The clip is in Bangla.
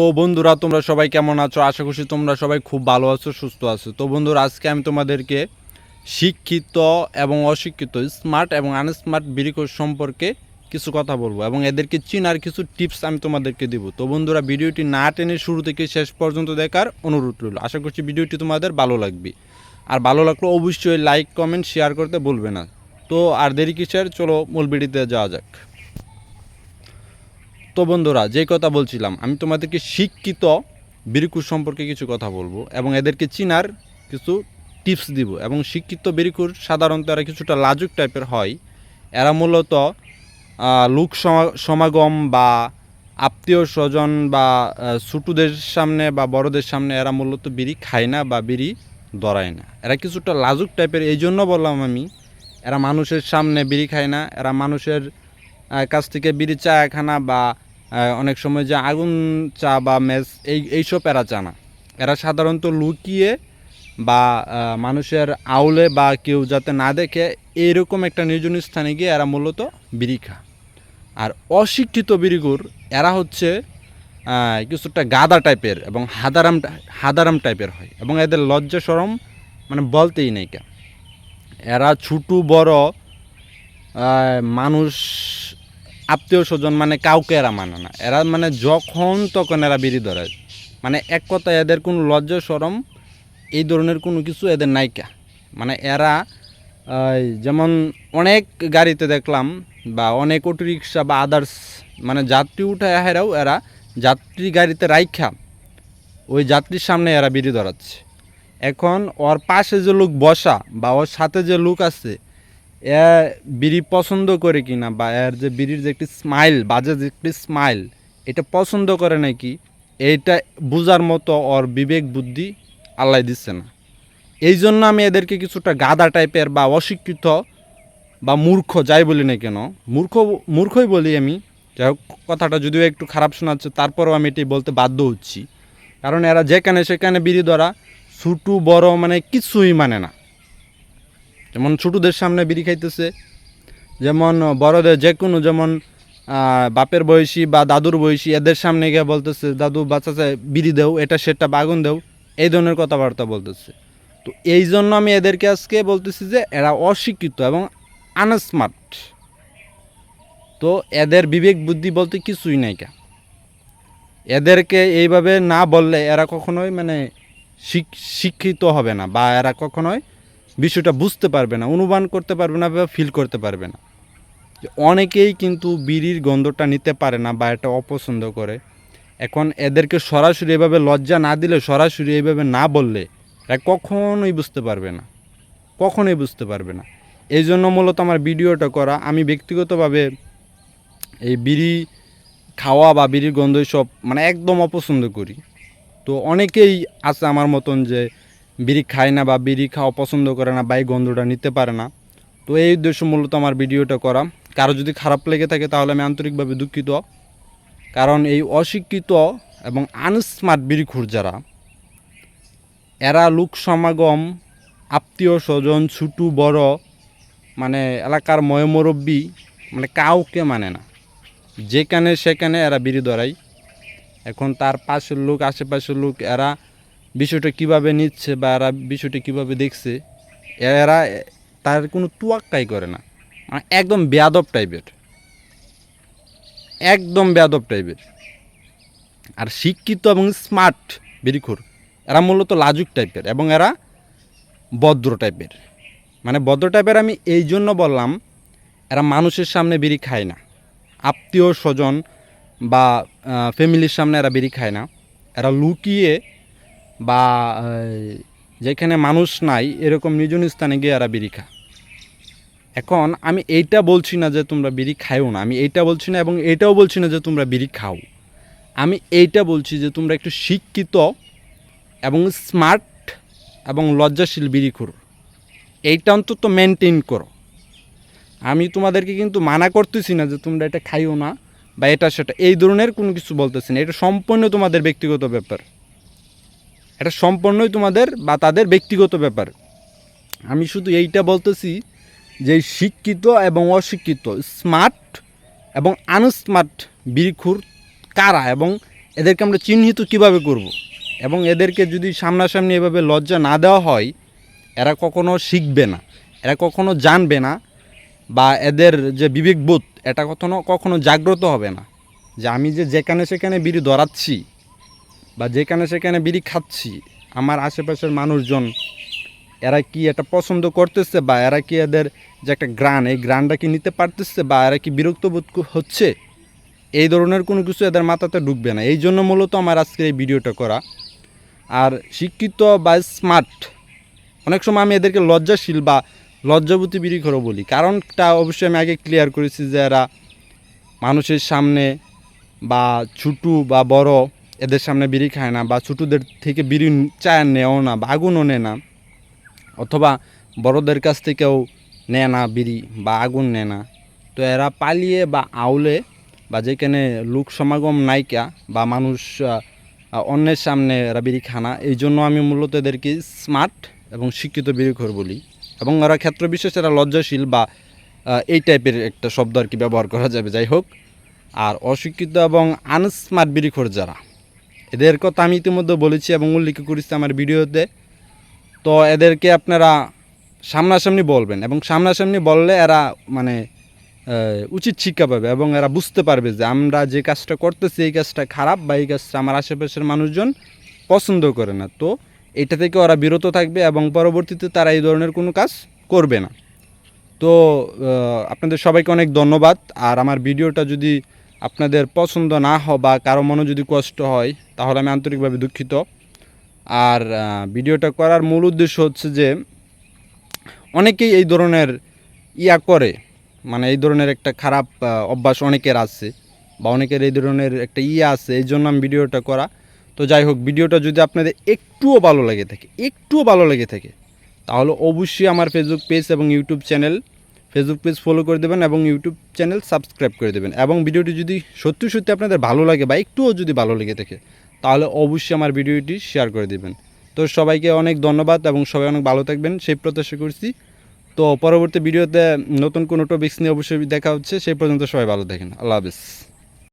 তো বন্ধুরা, তোমরা সবাই কেমন আছো? আশা করছি তোমরা সবাই খুব ভালো আছো, সুস্থ আছো। তো বন্ধুরা, আজকে আমি তোমাদেরকে শিক্ষিত এবং অশিক্ষিত স্মার্ট এবং আনস্মার্ট বিরিকোষ সম্পর্কে কিছু কথা বলব এবং এদেরকে চিনার কিছু টিপস আমি তোমাদেরকে দিব। তো বন্ধুরা, ভিডিওটি না টেনে শুরু থেকে শেষ পর্যন্ত দেখার অনুরোধ রইল। আশা করছি ভিডিওটি তোমাদের ভালো লাগবে। আর ভালো লাগলে অবশ্যই লাইক কমেন্ট শেয়ার করতে বলবে না। তো আর দেরি কিসের? চলো মূল ভিডিওতে যাওয়া যাক। তো বন্ধুরা যেই কথা বলছিলাম, আমি তোমাদেরকে শিক্ষিত বিরিকুর সম্পর্কে কিছু কথা বলব এবং এদেরকে চিনার কিছু টিপস দিব এবং শিক্ষিত বিরিকুর সাধারণত এরা কিছুটা লাজুক টাইপের হয়। এরা মূলত লোক সমা- সমাগম বা আত্মীয় স্বজন বা ছোটদের সামনে বা বড়দের সামনে এরা মূলত বিড়ি খায় না বা বিড়ি ধরায় না। এরা কিছুটা লাজুক টাইপের, এই জন্য বললাম আমি, এরা মানুষের সামনে বিড়ি খায় না, এরা মানুষের কাছ থেকে বিড়ি, চা, খানা বা অনেক সময় যে আগুন, চা বা মেস এই, এইসব এরা চা না এরা সাধারণত লুকিয়ে বা মানুষের আউলে বা কেউ যাতে না দেখে এইরকম একটা নির্জন স্থানে গিয়ে এরা মূলত বিড়ি আর অশিক্ষিত বিড়িগুর, এরা হচ্ছে কিছুটা গাদা টাইপের এবং হাদারাম হাদারাম টাইপের হয় এবং এদের লজ্জা সরম মানে বলতেই নেই কা এরা ছোটো, বড় মানুষ আত্মীয় স্বজন মানে কাউকে এরা মানে না। এরা মানে যখন তখন এরা বিড়ি ধরে। মানে এক কথায় এদের কোনো লজ্জা সরম এই ধরনের কোনো কিছু এদের নাইকা মানে এরা যেমন অনেক গাড়িতে দেখলাম বা অনেক অটো রিক্সা বা আদার্স মানে যাত্রী উঠায় হেরাও এরা যাত্রী গাড়িতে রাইখা ওই যাত্রীর সামনে এরা বিড়ি ধরাচ্ছে। এখন ওর পাশে যে লোক বসা বা ওর সাথে যে লোক আছে এ বিড়ি পছন্দ করে কি না বা এর যে বিড়ির যে একটি স্মাইল বাজে যে একটি স্মাইল এটা পছন্দ করে নাকি এইটা বোঝার মতো ওর বিবেক বুদ্ধি আল্লাহ দিচ্ছে না। এই জন্য আমি এদেরকে কিছুটা গাদা টাইপের বা অশিক্ষিত বা মূর্খ যাই বলি না কেন, মূর্খ, মূর্খই বলি আমি। যাই হোক, কথাটা যদিও একটু খারাপ শোনাচ্ছে, তারপরেও আমি এটি বলতে বাধ্য হচ্ছি। কারণ এরা যেখানে সেখানে বিড়ি ধরা ছোটো, বড় মানে কিছুই মানে না। যেমন ছোটোদের সামনে বিড়ি খাইতেছে, যেমন বড়দের যে কোনো যেমন বাপের বয়সী বা দাদুর বয়সী, এদের সামনে গিয়ে বলতেছে, দাদু বাচ্চাছে বিড়ি দেও, এটা সেটা বাগুন দেও। এই ধরনের কথাবার্তা বলতেছে। তো এই জন্য আমি এদেরকে আজকে বলতেছি যে এরা অশিক্ষিত এবং আনস্মার্ট। তো এদের বিবেক বুদ্ধি বলতে কিছুই নাই কা। এদেরকে এইভাবে না বললে এরা কখনোই মানে শিক্ষিত হবে না বা এরা কখনোই বিষয়টা বুঝতে পারবে না, অনুমান করতে পারবে না বা ফিল করতে পারবে না। অনেকেই কিন্তু বিড়ির গন্ধটা নিতে পারে না বা এটা অপছন্দ করে। এখন এদেরকে সরাসরি এভাবে লজ্জা না দিলে, সরাসরি এইভাবে না বললে, এরা কখনোই বুঝতে পারবে না। কখনোই বুঝতে পারবে না। এই জন্য মূলত আমার ভিডিওটা করা, আমি ব্যক্তিগতভাবে এই বিড়ি খাওয়া বা বিড়ির গন্ধ সব মানে একদম অপছন্দ করি। তো অনেকেই আছে আমার মতন যে বিড়ি খায় না বা বিড়ি খাওয়া পছন্দ করে না বা এই গন্ধটা নিতে পারে না। তো এই উদ্দেশ্য মূলত আমার ভিডিওটা করা। কারও যদি খারাপ লেগে থাকে তাহলে আমি আন্তরিকভাবে দুঃখিত। কারণ এই অশিক্ষিত এবং আনস্মার্ট বিড়িখুর যারা এরা লোক সমাগম, আত্মীয় স্বজন, ছোটো, বড় মানে এলাকার ময়মুরব্বী মানে কাউকে মানে না। যেখানে সেখানে এরা বিড়ি ধরাই এখন তার পাশের লোক, আশেপাশের লোক, এরা বিষয়টা কীভাবে নিচ্ছে বা এরা বিষয়টা কীভাবে দেখছে, এরা তার কোনো তুয়াক্কাই করে না। মানে একদম বেয়াদব টাইপের। একদম বেয়াদব টাইপের। আর শিক্ষিত এবং স্মার্ট বিরিখুর, এরা মূলত লাজুক টাইপের এবং এরা ভদ্র টাইপের। মানে ভদ্র টাইপের আমি এই জন্য বললাম, এরা মানুষের সামনে বিড়ি খায় না। আত্মীয় স্বজন বা ফ্যামিলির সামনে এরা বিড়ি খায় না। এরা লুকিয়ে বা যেখানে মানুষ নাই, এরকম নিজন স্থানে গিয়ে এরা বিড়ি খায়। এখন আমি এইটা বলছি না যে তোমরা বিড়ি খাইও না, আমি এইটা বলছি না এবং এটাও বলছি না যে তোমরা বিড়ি খাও। আমি এইটা বলছি যে তোমরা একটু শিক্ষিত এবং স্মার্ট এবং লজ্জাশীল বিড়ি করো এইটা অন্তত মেনটেন করো। আমি তোমাদেরকে কিন্তু মানা করতেছি না যে তোমরা এটা খাইও না বা এটা সেটা, এই ধরনের কোনো কিছু বলতেছি না। এটা সম্পূর্ণ তোমাদের ব্যক্তিগত ব্যাপার। এটা সম্পূর্ণই তোমাদের বা তাদের ব্যক্তিগত ব্যাপার আমি শুধু এইটা বলতেছি যে শিক্ষিত এবং অশিক্ষিত স্মার্ট এবং আনস্মার্ট বিরিখুর কারা এবং এদেরকে আমরা চিহ্নিত কীভাবে করব। এবং এদেরকে যদি সামনাসামনি এভাবে লজ্জা না দেওয়া হয়, এরা কখনো শিখবে না, এরা কখনো জানবে না বা এদের যে বিবেকবোধ, এটা কখনো কখনো জাগ্রত হবে না যে আমি যে যেখানে সেখানে বিড়ি ধরাচ্ছি বা যেখানে সেখানে বিড়ি খাচ্ছি, আমার আশেপাশের মানুষজন, এরা কি এটা পছন্দ করতেছে বা এরা কি এদের যে একটা গ্রান এই গ্রানটা কি নিতে পারতেছে বা এরা কি বিরক্ত বোধ হচ্ছে? এই ধরনের কোনো কিছু এদের মাথাতে ঢুকবে না। এই জন্য মূলত আমার আজকের এই ভিডিওটা করা। আর শিক্ষিত বা স্মার্ট, অনেক সময় আমি এদেরকে লজ্জাশীল বা লজ্জাবতী বিড়ি করো বলি। কারণটা অবশ্যই আমি আগে ক্লিয়ার করেছি যে এরা মানুষের সামনে বা ছোটু বা বড় এদের সামনে বিড়ি খায় না বা ছোটোদের থেকে বিড়ি চায় নেও না বা আগুনও নেয় না, অথবা বড়দের কাছ থেকেও নেয় না বিড়ি বা আগুন নেয় না। তো এরা পালিয়ে বা আউলে বা যেখানে লোক সমাগম নাইকা বা মানুষ অন্যের সামনে এরা বিড়ি খানা এই জন্য আমি মূলত এদেরকে স্মার্ট এবং শিক্ষিত বিড়িখোর বলি। এবং এরা ক্ষেত্র বিশেষ এরা লজ্জাশীল বা এই টাইপের একটা শব্দ আর কি ব্যবহার করা যাবে, যাই হোক। আর অশিক্ষিত এবং আনস্মার্ট বিড়িখোর যারা এদের কথা আমি ইতিমধ্যে বলেছি এবং উল্লেখ করেছি আমার ভিডিওতে। তো এদেরকে আপনারা সামনাসামনি বলবেন এবং সামনাসামনি বললে এরা মানে উচিত শিক্ষা পাবে এবং এরা বুঝতে পারবে যে আমরা যে কাজটা করতেছি এই কাজটা খারাপ বা এই কাজটা আমার আশেপাশের মানুষজন পছন্দ করে না। তো এটা থেকে ওরা বিরত থাকবে এবং পরবর্তীতে তারা এই ধরনের কোনো কাজ করবে না। তো আপনাদের সবাইকে অনেক ধন্যবাদ। আর আমার ভিডিওটা যদি আপনাদের পছন্দ না হয় বা কারও মনে যদি কষ্ট হয়, তাহলে আমি আন্তরিকভাবে দুঃখিত। আর ভিডিওটা করার মূল উদ্দেশ্য হচ্ছে যে, অনেকেই এই ধরনের ইয়া করে মানে এই ধরনের একটা খারাপ অভ্যাস অনেকের আছে বা অনেকের এই ধরনের একটা ইয়ে আছে, এই জন্য আমি ভিডিওটা করা। তো যাই হোক, ভিডিওটা যদি আপনাদের একটুও ভালো লেগে থাকে, একটুও ভালো লেগে থাকে, তাহলে অবশ্যই আমার ফেসবুক পেজ এবং YouTube channel Facebook page follow করে দেবেন এবং ইউটিউব চ্যানেল সাবস্ক্রাইব করে দেবেন। এবং ভিডিওটি যদি সত্যি সত্যি আপনাদের ভালো লাগে বা একটুও যদি ভালো লেগে থাকে, তাহলে অবশ্যই আমার ভিডিওটি শেয়ার করে দেবেন। তো সবাইকে অনেক ধন্যবাদ এবং সবাই অনেক ভালো থাকবেন, সেই প্রত্যাশা করছি। তো পরবর্তী ভিডিওতে নতুন কোনো টপিক্স নিয়ে অবশ্যই দেখা হচ্ছে, সেই পর্যন্ত সবাই ভালো থাকেন। আল্লাহ হাফিজ।